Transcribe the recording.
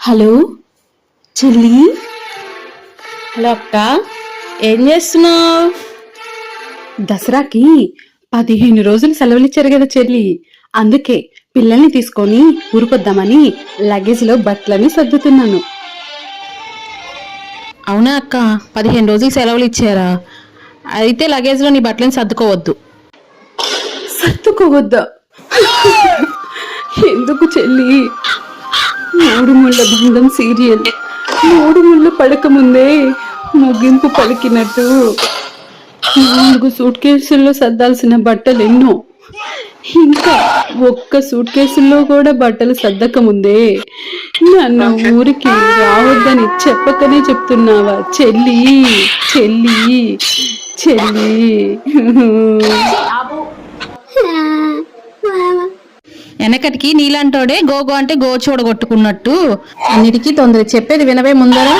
Hello చెల్లి? Hello అక్క ఏం చేస్తున్నావు? దసరాకి పదిహేను రోజులు సెలవులు ఇచ్చారు కదా చెల్లి. అందుకే పిల్లల్ని తీసుకొని ఊరుకొద్దామని లగేజ్లో బట్టలని సర్దుతున్నాను. అవునా అక్క పదిహేను రోజులు సెలవులు ఇచ్చారా అయితే లగేజ్లో నీ బట్టలను సర్దుకోవద్దు. సర్దుకోవద్దా? ఎందుకు చెల్లి? మూడు ముళ్ళ బంధం సీరియల్. మూడు ముళ్ళు పడక ముందే ముగింపు పలికినట్టు. నాలుగు సూట్ కేసుల్లో సర్దాల్సిన బట్టలు ఎన్నో. ఇంకా ఒక్క సూట్ కేసుల్లో కూడా బట్టలు సర్దక ముందే నన్ను ఊరికి రావద్దని చెప్పకనే చెప్తున్నావా? చెల్లి చెల్లి చెల్లి. వెనకటికి నీలాంటోడే గోగో అంటే గో చూడగొట్టుకున్నట్టు. అన్నిటికీ తొందర చెప్పేది వినవే ముందరా.